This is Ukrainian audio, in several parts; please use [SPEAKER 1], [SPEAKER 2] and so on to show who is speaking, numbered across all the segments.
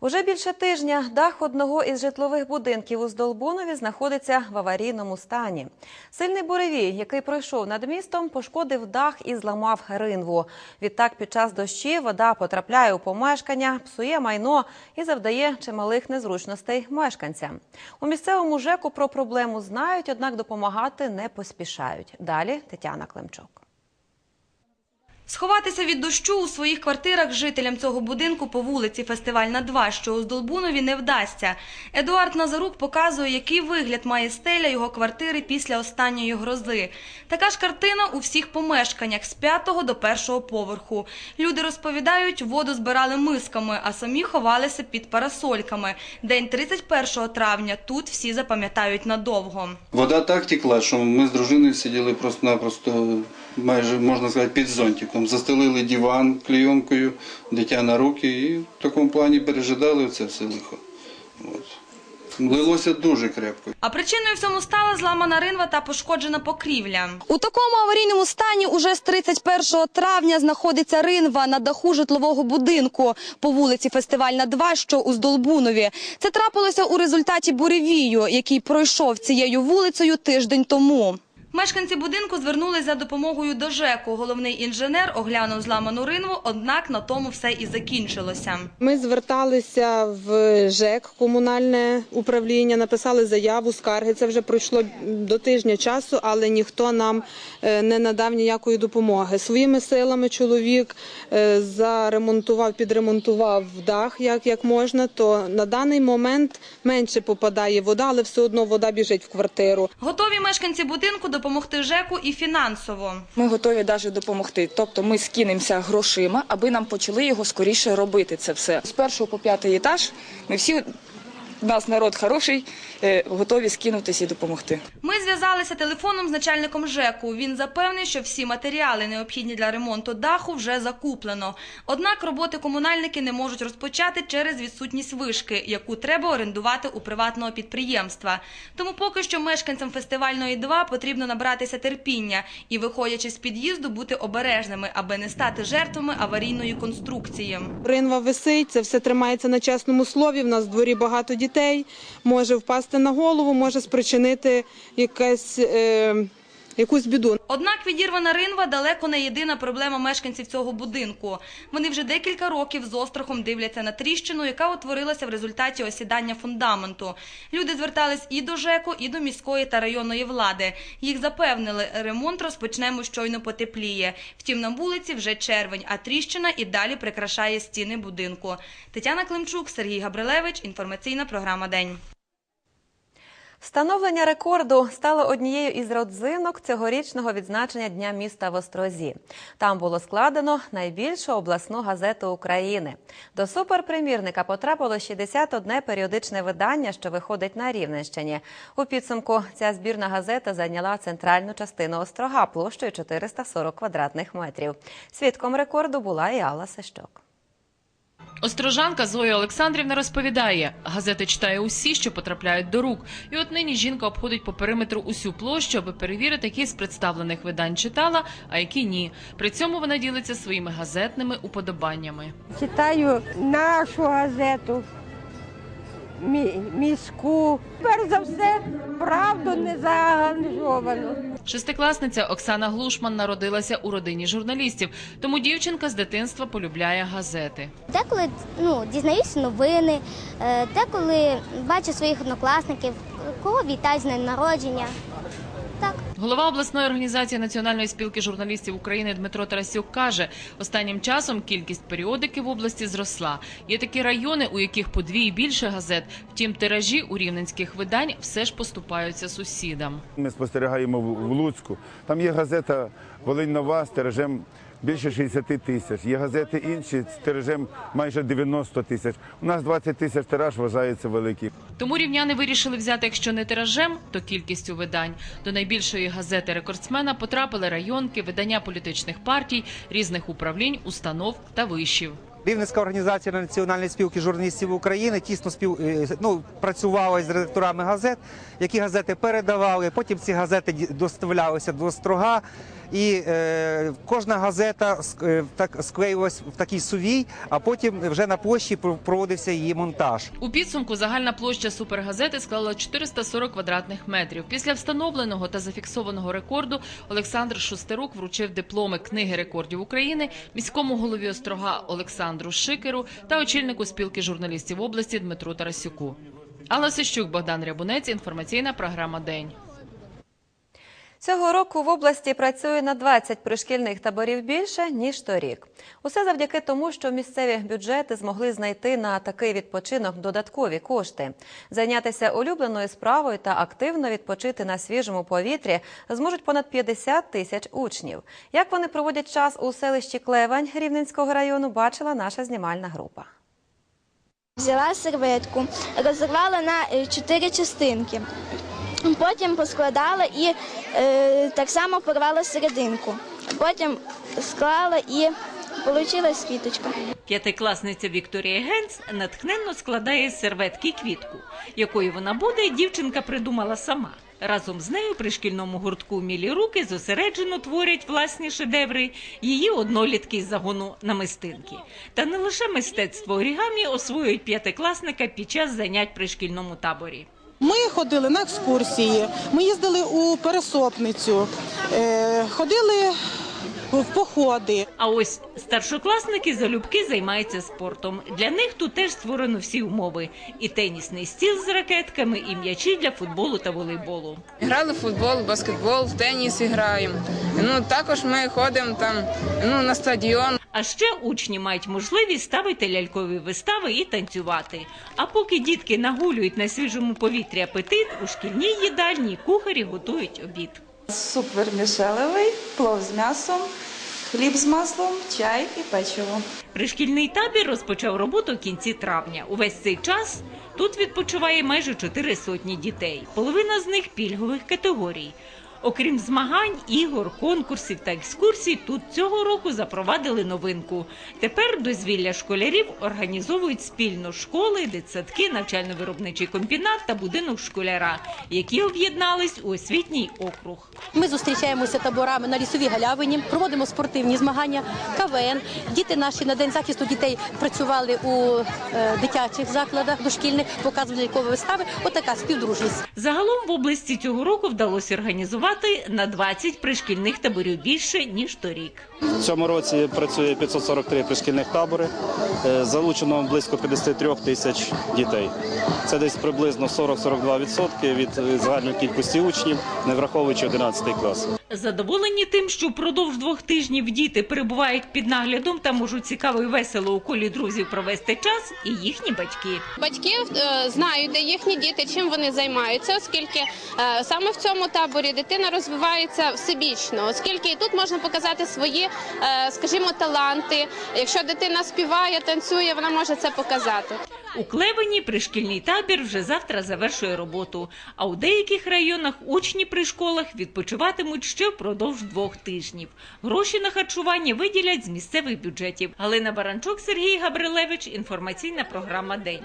[SPEAKER 1] Уже більше тижня дах одного із житлових будинків у Здолбунові знаходиться в аварійному стані. Сильний буревій, який пройшов над містом, пошкодив дах і зламав ринву. Відтак, під час дощі вода потрапляє у помешкання, псує майно і завдає чималих незручностей мешканцям. У місцевому ЖЕКу про проблему знають, однак допомагати не поспішають. Далі Тетяна Климчук.
[SPEAKER 2] Сховатися від дощу у своїх квартирах жителям цього будинку по вулиці Фестивальна 2, що у Здолбунові, не вдасться. Едуард Назарук показує, який вигляд має стеля його квартири після останньої грози. Така ж картина у всіх помешканнях з п'ятого до першого поверху. Люди розповідають, воду збирали мисками, а самі ховалися під парасольками. День 31 травня тут всі запам'ятають надовго.
[SPEAKER 3] Вода так текла, що ми з дружиною сиділи просто-напросто, майже можна сказати, під зонтиком. Застелили диван клейонкою, дитя на руки і в такому плані пережидали це все лихо. От. Лилося дуже крепко.
[SPEAKER 2] А причиною всьому стала зламана ринва та пошкоджена покрівля.
[SPEAKER 4] У такому аварійному стані уже з 31 травня знаходиться ринва на даху житлового будинку по вулиці Фестивальна 2, що у Здолбунові. Це трапилося у результаті буревію, який пройшов цією вулицею тиждень тому.
[SPEAKER 2] Мешканці будинку звернулись за допомогою до ЖЕКу. Головний інженер оглянув зламану ринву, однак на тому все і закінчилося.
[SPEAKER 5] Ми зверталися в ЖЕК, комунальне управління, написали заяву, скарги. Це вже пройшло до тижня часу, але ніхто нам е, не надав ніякої допомоги. Своїми силами чоловік е, заремонтував, підремонтував дах як, як можна. То на даний момент менше попадає вода, але все одно вода біжить в квартиру.
[SPEAKER 2] Готові мешканці будинку допомогти ЖЕКу і фінансово.
[SPEAKER 6] Ми готові навіть допомогти. Тобто ми скинемося грошима, аби нам почали його скоріше робити. Це все з першого по п'ятий етаж. Ми всі у нас народ хороший, готові скинутися і допомогти.
[SPEAKER 2] Ми зв'язалися телефоном з начальником ЖЕКу. Він запевнив, що всі матеріали, необхідні для ремонту даху, вже закуплено. Однак роботи комунальники не можуть розпочати через відсутність вишки, яку треба орендувати у приватного підприємства. Тому поки що мешканцям фестивальної 2 потрібно набратися терпіння і, виходячи з під'їзду, бути обережними, аби не стати жертвами аварійної конструкції.
[SPEAKER 5] Ринва висить, це все тримається на чесному слові. В нас в дворі багато дітей. Може впасти на голову, може спричинити якесь, е, якусь біду.
[SPEAKER 2] Однак відірвана ринва далеко не єдина проблема мешканців цього будинку. Вони вже декілька років з острахом дивляться на тріщину, яка утворилася в результаті осідання фундаменту. Люди звертались і до ЖЕКу, і до міської та районної влади. Їх запевнили, ремонт розпочнемо щойно потепліє. Втім, на вулиці вже червень, а тріщина і далі прикрашає стіни будинку. Тетяна Климчук, Сергій Габрилевич. Інформаційна програма День.
[SPEAKER 1] Встановлення рекорду стало однією із родзинок цьогорічного відзначення Дня міста в Острозі. Там було складено найбільшу обласну газету України. До суперпримірника потрапило 61 періодичне видання, що виходить на Рівненщині. У підсумку ця збірна газета зайняла центральну частину острога площею 440 квадратних метрів. Свідком рекорду була і Алла Сещок.
[SPEAKER 7] Острожанка Зоя Олександрівна розповідає, газети читає усі, що потрапляють до рук. І от нині жінка обходить по периметру усю площу, аби перевірити, які з представлених видань читала, а які ні. При цьому вона ділиться своїми газетними уподобаннями.
[SPEAKER 8] Читаю нашу газету, міську. Перш за все, правду не заангажовано.
[SPEAKER 7] Шестикласниця Оксана Глушман народилася у родині журналістів, тому дівчинка з дитинства полюбляє газети.
[SPEAKER 9] Деколи ну, дізнаюся новини, деколи бачу своїх однокласників, кого вітаю з днем народження. Так.
[SPEAKER 7] Голова обласної організації Національної спілки журналістів України Дмитро Тарасюк каже, останнім часом кількість періодики в області зросла. Є такі райони, у яких по дві і більше газет. Втім, тиражі у рівненських видань все ж поступаються сусідам.
[SPEAKER 10] Ми спостерігаємо в Луцьку. Там є газета Волинь Нова з тиражем більше 60 тисяч. Є газети інші з тиражем майже 90 тисяч. У нас 20 тисяч тираж вважається великий.
[SPEAKER 7] Тому рівняни вирішили взяти, якщо не тиражем, то кількістю видань. До найбільшої газети рекордсмена потрапили районки, видання політичних партій, різних управлінь, установ та вишів.
[SPEAKER 11] Рівненська організація Національної спілки журналістів України тісно спів е, ну, працювала з редакторами газет, які газети передавали. Потім ці газети доставлялися до Острога. І е, кожна газета е, так склеювалась в такий сувій, а потім вже на площі пр- проводився її монтаж.
[SPEAKER 7] У підсумку загальна площа супергазети склала 440 квадратних метрів. Після встановленого та зафіксованого рекорду Олександр Шустерук вручив дипломи книги рекордів України міському голові Острога Олександру Шикеру та очільнику спілки журналістів області Дмитру Тарасюку. Алла Сищук, Богдан Рябунець. Інформаційна програма День.
[SPEAKER 1] Цього року в області працює на 20 пришкільних таборів більше, ніж торік. Усе завдяки тому, що місцеві бюджети змогли знайти на такий відпочинок додаткові кошти. Зайнятися улюбленою справою та активно відпочити на свіжому повітрі зможуть понад 50 тисяч учнів. Як вони проводять час у селищі Клевань Рівненського району, бачила наша знімальна група.
[SPEAKER 9] Взяла серветку, розірвала на е, чотири частинки. Потім поскладала і е, так само порвала серединку. Потім склала і вийшла квіточка.
[SPEAKER 12] П'ятикласниця Вікторія Генц натхненно складає серветки квітку, якою вона буде, дівчинка придумала сама. Разом з нею при шкільному гуртку Мілі руки зосереджено творять власні шедеври її однолітки з загону намистинки. Та не лише мистецтво орігамі освоюють п'ятикласника під час занять при шкільному таборі.
[SPEAKER 13] Ми ходили на екскурсії, ми їздили у пересопницю, е, ходили в походи.
[SPEAKER 12] А ось старшокласники залюбки займаються спортом. Для них тут теж створено всі умови: і тенісний стіл з ракетками, і м'ячі для футболу та волейболу.
[SPEAKER 14] Грали в футбол, баскетбол, в теніс граємо. Ну також ми ходимо там ну на стадіон.
[SPEAKER 12] А ще учні мають можливість ставити лялькові вистави і танцювати. А поки дітки нагулюють на свіжому повітрі апетит, у шкільній їдальні кухарі готують обід.
[SPEAKER 15] Суп вермішелевий, плов з м'ясом, хліб з маслом, чай і печиво.
[SPEAKER 12] Пришкільний табір розпочав роботу в кінці травня. Увесь цей час тут відпочиває майже чотири сотні дітей. Половина з них пільгових категорій. Окрім змагань, ігор, конкурсів та екскурсій, тут цього року запровадили новинку. Тепер дозвілля школярів організовують спільно школи, дитсадки, навчально-виробничий комбінат та будинок школяра, які об'єднались у освітній округ.
[SPEAKER 16] Ми зустрічаємося таборами на лісовій галявині, проводимо спортивні змагання, КВН. Діти наші на день захисту дітей працювали у е, дитячих закладах дошкільних, показували лікові вистави. Отака співдружність.
[SPEAKER 12] Загалом в області цього року вдалося організувати на 20 пришкільних таборів більше ніж торік.
[SPEAKER 17] В цьому році працює 543 пришкільних табори. Е, Залучено близько 53 тисяч дітей. Це десь приблизно 40-42% від е, загальної кількості учнів, не враховуючи 11 клас.
[SPEAKER 12] Задоволені тим, що впродовж двох тижнів діти перебувають під наглядом та можуть цікаво і весело у колі друзів провести час, і їхні батьки.
[SPEAKER 18] Батьки е, знають, де їхні діти, чим вони займаються, оскільки саме в цьому таборі дитина розвивається всебічно, оскільки і тут можна показати свої, е, скажімо, таланти. Якщо дитина співає, танцює, вона може це показати.
[SPEAKER 12] У Клевені пришкільний табір вже завтра завершує роботу. А у деяких районах учні при школах відпочиватимуть ще впродовж двох тижнів. Гроші на харчування виділять з місцевих бюджетів. Галина Баранчук, Сергій Габрилевич. Інформаційна програма День.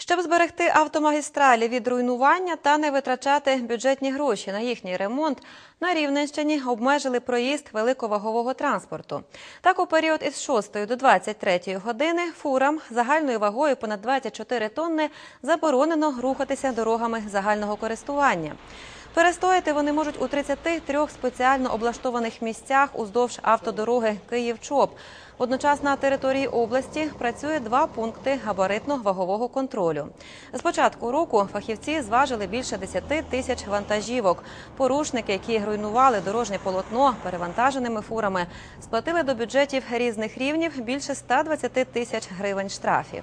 [SPEAKER 1] Щоб зберегти автомагістралі від руйнування та не витрачати бюджетні гроші на їхній ремонт, на Рівненщині обмежили проїзд великовагового транспорту. Так, у період із 6 до 23 години фурам загальною вагою понад 24 тонни заборонено рухатися дорогами загального користування. Перестояти вони можуть у 33 спеціально облаштованих місцях уздовж автодороги Київ-Чоп. Водночас на території області працює два пункти габаритно-вагового контролю. З початку року фахівці зважили більше 10 тисяч вантажівок. Порушники, які руйнували дорожнє полотно перевантаженими фурами, сплатили до бюджетів різних рівнів більше 120 тисяч гривень штрафів.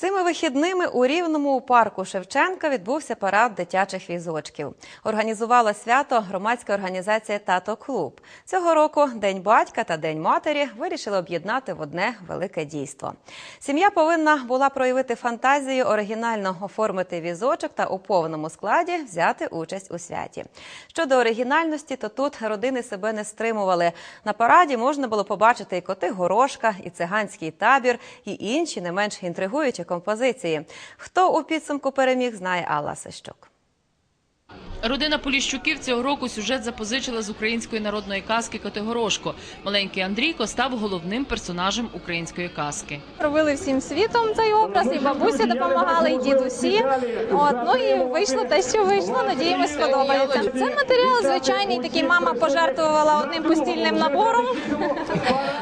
[SPEAKER 1] Цими вихідними у Рівному у парку Шевченка відбувся парад дитячих візочків. Організувала свято громадська організація Тато Клуб. Цього року День батька та День матері вирішили об'єднати в одне велике дійство. Сім'я повинна була проявити фантазію, оригінально оформити візочок та у повному складі взяти участь у святі. Щодо оригінальності, то тут родини себе не стримували. На параді можна було побачити і коти горошка, і циганський табір, і інші не менш інтригуючі композиції. Хто у підсумку переміг, знає Алла Сищук.
[SPEAKER 7] Родина Поліщуків цього року сюжет запозичила з української народної казки Котигорошко. Маленький Андрійко став головним персонажем української казки.
[SPEAKER 19] Робили всім світом цей образ, і бабусі допомагали, і дідусі. От ну і вийшло те, що вийшло. Надіємось, сподобається. Це матеріал звичайний. Такий мама пожертвувала одним постільним набором.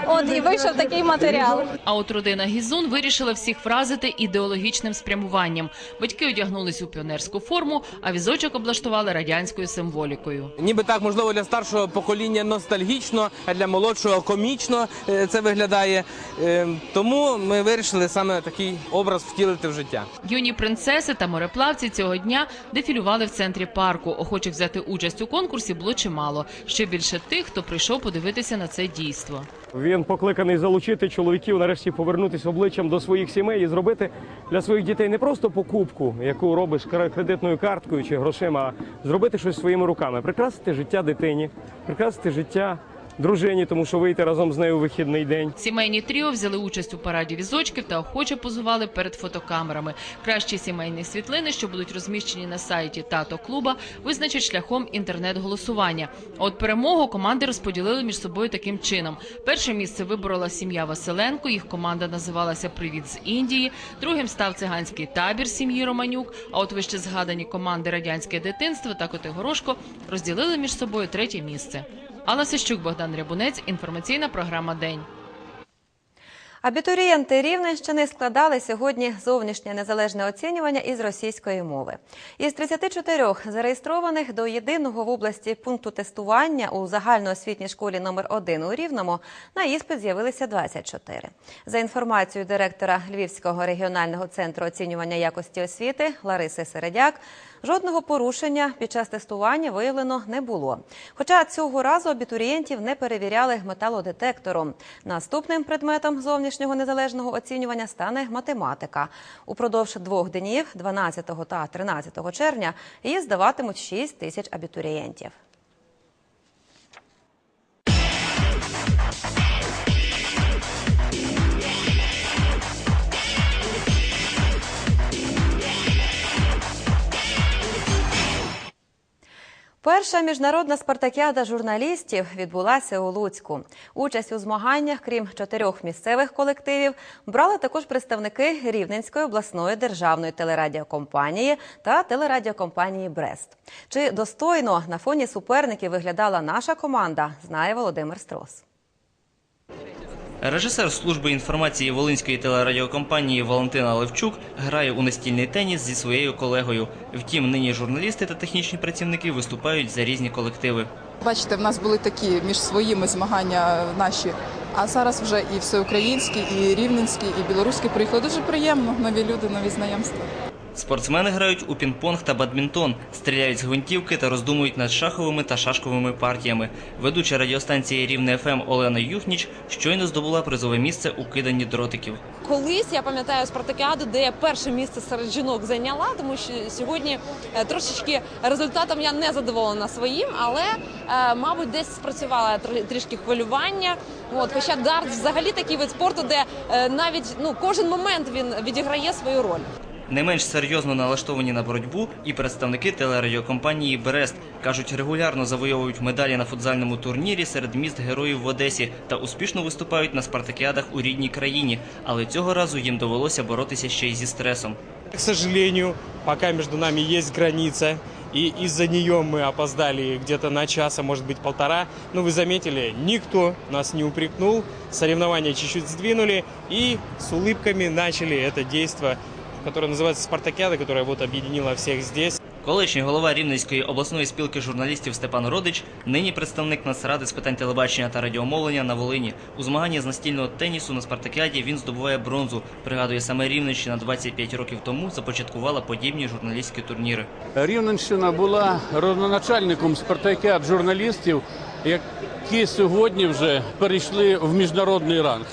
[SPEAKER 19] От і вийшов такий матеріал.
[SPEAKER 7] А от родина Гізун вирішила всіх вразити ідеологічним спрямуванням. Батьки одягнулись у піонерську форму, а візочок облаштували радянською символікою.
[SPEAKER 20] Ніби так, можливо, для старшого покоління ностальгічно, а для молодшого комічно е, це виглядає. Е, Тому ми вирішили саме такий образ втілити в життя.
[SPEAKER 7] Юні принцеси та мореплавці цього дня дефілювали в центрі парку. Охочих взяти участь у конкурсі було чимало. Ще більше тих, хто прийшов подивитися на це дійство.
[SPEAKER 21] Він покликаний залучити чоловіків нарешті повернутися обличчям до своїх сімей і зробити для своїх дітей не просто покупку, яку робиш кре- кредитною карткою чи грошима, а зробити щось своїми руками, прикрасити життя дитині, прикрасити життя дружині, тому що вийти разом з нею у вихідний день.
[SPEAKER 7] Сімейні тріо взяли участь у параді візочків та охоче позували перед фотокамерами. Кращі сімейні світлини, що будуть розміщені на сайті тато клуба, визначать шляхом інтернет-голосування. От перемогу команди розподілили між собою таким чином: перше місце виборола сім'я Василенко. Їх команда називалася Привіт з Індії. Другим став циганський табір сім'ї Романюк. А от вище згадані команди Радянське дитинство та Котигорошко розділили між собою третє місце. Алла Сищук, Богдан Рябунець. Інформаційна програма День.
[SPEAKER 1] Абітурієнти Рівненщини складали сьогодні зовнішнє незалежне оцінювання із російської мови. Із 34 зареєстрованих до єдиного в області пункту тестування у загальноосвітній школі номер 1 у Рівному на іспит з'явилися 24. За інформацією директора Львівського регіонального центру оцінювання якості освіти Лариси Середяк, жодного порушення під час тестування виявлено не було. Хоча цього разу абітурієнтів не перевіряли металодетектором. Наступним предметом зовнішнього незалежного оцінювання стане математика. Упродовж двох днів, 12 та 13 червня, її здаватимуть 6 тисяч абітурієнтів. Перша міжнародна спартакіада журналістів відбулася у Луцьку. Участь у змаганнях, крім чотирьох місцевих колективів, брали також представники Рівненської обласної державної телерадіокомпанії та телерадіокомпанії Брест. Чи достойно на фоні суперників виглядала наша команда, знає Володимир Строс.
[SPEAKER 22] Режисер служби інформації Волинської телерадіокомпанії Валентина Левчук грає у настільний теніс зі своєю колегою. Втім, нині журналісти та технічні працівники виступають за різні колективи.
[SPEAKER 23] Бачите, в нас були такі між своїми змагання наші, а зараз вже і всеукраїнські, і рівненські, і білоруські приїхали. Дуже приємно, нові люди, нові знайомства.
[SPEAKER 22] Спортсмени грають у пінг-понг та бадмінтон, стріляють з гвинтівки та роздумують над шаховими та шашковими партіями. Ведуча радіостанції Рівне ФМ Олена Юхніч щойно здобула призове місце у киданні дротиків.
[SPEAKER 24] Колись я пам'ятаю спартакіаду, де я перше місце серед жінок зайняла, тому що сьогодні е, трошечки результатом я не задоволена своїм, але е, мабуть десь спрацювала тр- трішки хвилювання. От, хоча дарт взагалі такий вид спорту, де е, навіть ну кожен момент він відіграє свою роль.
[SPEAKER 22] Не менш серйозно налаштовані на боротьбу і представники телерадіокомпанії Берест кажуть, регулярно завойовують медалі на футзальному турнірі серед міст героїв в Одесі та успішно виступають на спартакіадах у рідній країні. Але цього разу їм довелося боротися ще й зі стресом.
[SPEAKER 25] К сожалению, пока между нами есть граница, и из-за нее мы опоздали где-то на час, а может быть полтора. Ну, вы заметили, никто нас не упрекнул, соревнования чуть-чуть сдвинули и с улыбками начали это действо, которое называется «Спартакиада», которое вот объединило всех здесь.
[SPEAKER 22] Колишній голова Рівненської обласної спілки журналістів Степан Родич, нині представник Нацради з питань телебачення та радіомовлення на Волині. У змаганні з настільного тенісу на спартакіаді він здобуває бронзу. Пригадує, саме Рівненщина 25 років тому започаткувала подібні журналістські турніри.
[SPEAKER 26] Рівненщина була родоначальником спартакіад журналістів, які сьогодні вже перейшли в міжнародний ранг.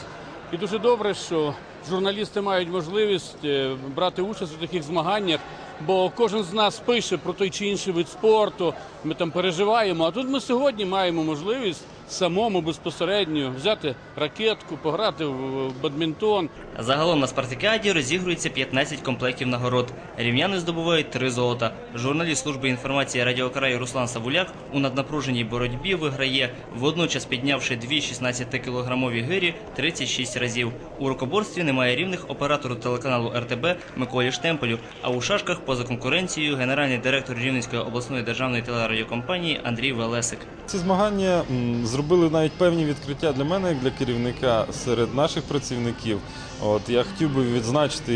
[SPEAKER 26] І дуже добре, що журналісти мають можливість е, брати участь у таких змаганнях, бо кожен з нас пише про той чи інший вид спорту, ми там переживаємо. А тут ми сьогодні маємо можливість самому безпосередньо взяти ракетку, пограти в бадмінтон.
[SPEAKER 22] Загалом на спартакіаді розігрується 15 комплектів нагород. Рівняни здобувають три золота. Журналіст служби інформації радіокраю Руслан Савуляк у наднапруженій боротьбі виграє, водночас піднявши дві 16-кілограмові гирі 36 разів. У рукоборстві немає рівних оператору телеканалу РТБ Миколі Штемпелю, а у шашках поза конкуренцією генеральний директор Рівненської обласної державної телерадіокомпанії Андрій Велесик.
[SPEAKER 27] Ці змагання зробили навіть певні відкриття для мене, як для керівника серед наших працівників. От я хотів би відзначити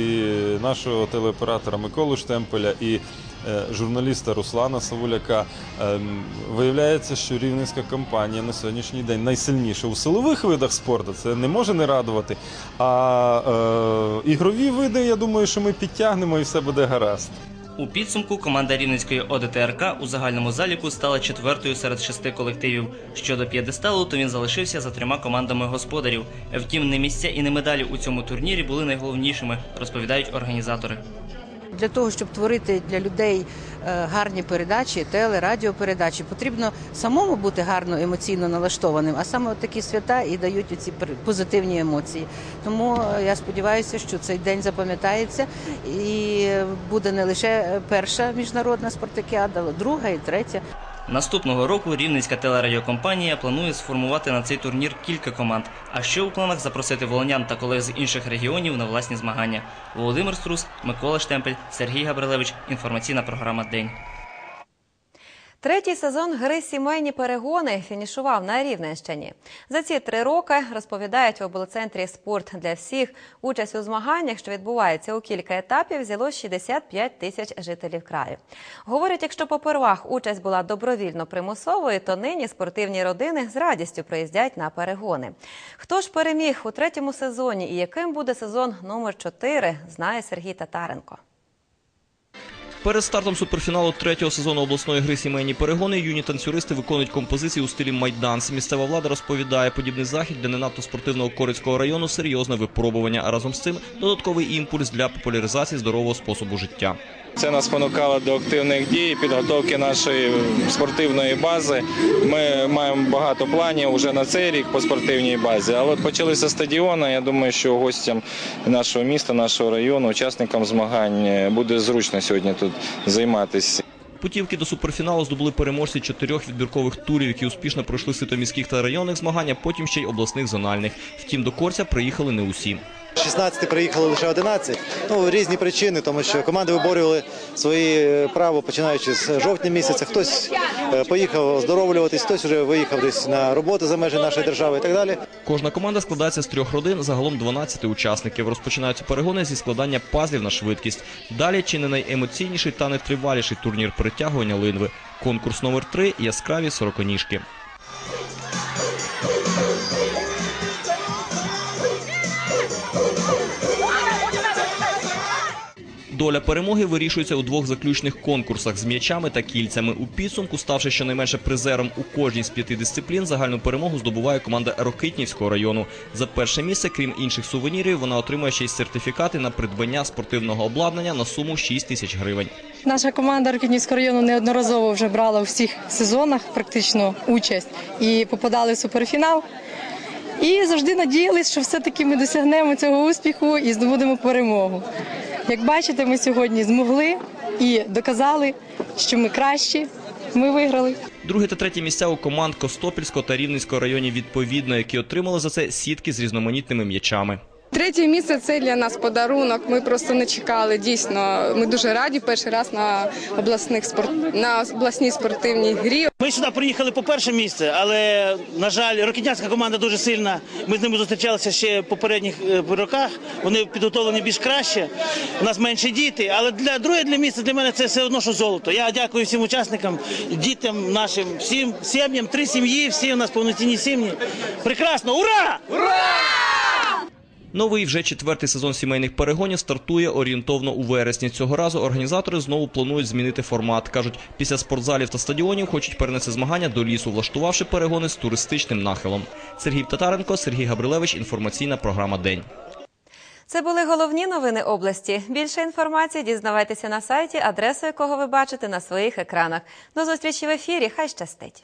[SPEAKER 27] нашого телеоператора Миколу Штемпеля і е, журналіста Руслана Савуляка. Ем, Виявляється, що рівненська компанія на сьогоднішній день найсильніша у силових видах спорту. Це не може не радувати. А е, ігрові види, я думаю, що ми підтягнемо і все буде гаразд.
[SPEAKER 22] У підсумку команда Рівненської ОДТРК у загальному заліку стала четвертою серед шести колективів. Щодо п'єдесталу, то він залишився за трьома командами господарів. Втім, не місця і не медалі у цьому турнірі були найголовнішими, розповідають організатори.
[SPEAKER 28] Для того, щоб творити для людей е, гарні передачі, теле, радіопередачі, потрібно самому бути гарно емоційно налаштованим, а саме такі свята і дають ці позитивні емоції. Тому е, я сподіваюся, що цей день запам'ятається і буде не лише перша міжнародна спартакіада, але друга і третя.
[SPEAKER 22] Наступного року рівненська телерадіокомпанія планує сформувати на цей турнір кілька команд. А ще у планах запросити волонян та колег з інших регіонів на власні змагання. Володимир Струс, Микола Штемпель, Сергій Габрилевич. Інформаційна програма День.
[SPEAKER 1] Третій сезон гри Сімейні перегони фінішував на Рівненщині. За ці три роки розповідають в облцентрі спорт для всіх. Участь у змаганнях, що відбуваються у кілька етапів, взяло 65 тисяч жителів краю. Говорять, якщо попервах участь була добровільно примусовою, то нині спортивні родини з радістю приїздять на перегони. Хто ж переміг у третьому сезоні і яким буде сезон номер 4, знає Сергій Татаренко.
[SPEAKER 29] Перед стартом суперфіналу третього сезону обласної гри сімейні перегони юні танцюристи виконують композиції у стилі майданс. Місцева влада розповідає, подібний захід для не надто спортивного Корицького району серйозне випробування, а разом з цим додатковий імпульс для популяризації здорового способу життя.
[SPEAKER 30] Це нас спонукало до активних дій, підготовки нашої спортивної бази. Ми маємо багато планів вже на цей рік по спортивній базі. Але почалися стадіони. Я думаю, що гостям нашого міста, нашого району, учасникам змагань буде зручно сьогодні тут займатися.
[SPEAKER 29] Путівки до суперфіналу здобули переможці чотирьох відбіркових турів, які успішно пройшли сито міських та районних змагань, а потім ще й обласних зональних. Втім, до Корця приїхали не усі.
[SPEAKER 31] 16 приїхали лише 11. Ну, різні причини, тому що команди виборювали свої право, починаючи з жовтня місяця. Хтось е, поїхав оздоровлюватись, хтось вже виїхав десь на роботу за межі нашої держави і так далі.
[SPEAKER 29] Кожна команда складається з трьох родин, загалом 12 учасників. Розпочинаються перегони зі складання пазлів на швидкість. Далі чи не найемоційніший та найтриваліший турнір притягування линви. Конкурс номер 3 яскраві сороконіжки. Доля перемоги вирішується у двох заключних конкурсах з м'ячами та кільцями. У підсумку, ставши щонайменше призером у кожній з п'яти дисциплін, загальну перемогу здобуває команда Рокитнівського району. За перше місце, крім інших сувенірів, вона отримує ще й сертифікати на придбання спортивного обладнання на суму 6 тисяч гривень.
[SPEAKER 32] Наша команда Рокітнівського району неодноразово вже брала у всіх сезонах практично участь і попадали в суперфінал. І завжди надіялись, що все-таки ми досягнемо цього успіху і здобудемо перемогу. Як бачите, ми сьогодні змогли і доказали, що ми кращі. Ми виграли.
[SPEAKER 29] Друге та третє місця у команд Костопільського та Рівненського районів відповідно, які отримали за це сітки з різноманітними м'ячами.
[SPEAKER 33] Третє місце це для нас подарунок. Ми просто не чекали. Дійсно, ми дуже раді перший раз на обласних спорт на обласній спортивній грі.
[SPEAKER 34] Ми сюди приїхали по перше місце, але на жаль, рокетнянська команда дуже сильна. Ми з ними зустрічалися ще в попередніх е, роках. Вони підготовлені більш краще. У нас менше діти, але для друге для місця для мене це все одно, що золото. Я дякую всім учасникам, дітям нашим, всім сім'ям, три сім'ї, всі у нас повноцінні сім'ї. Прекрасно! Ура! Ура!
[SPEAKER 29] Новий вже четвертий сезон сімейних перегонів стартує орієнтовно у вересні. Цього разу організатори знову планують змінити формат. кажуть, після спортзалів та стадіонів хочуть перенести змагання до лісу, влаштувавши перегони з туристичним нахилом. Сергій Татаренко, Сергій Габрилевич. Інформаційна програма День.
[SPEAKER 1] Це були головні новини області. Більше інформації дізнавайтеся на сайті, адресу якого ви бачите на своїх екранах. До зустрічі в ефірі. Хай щастить!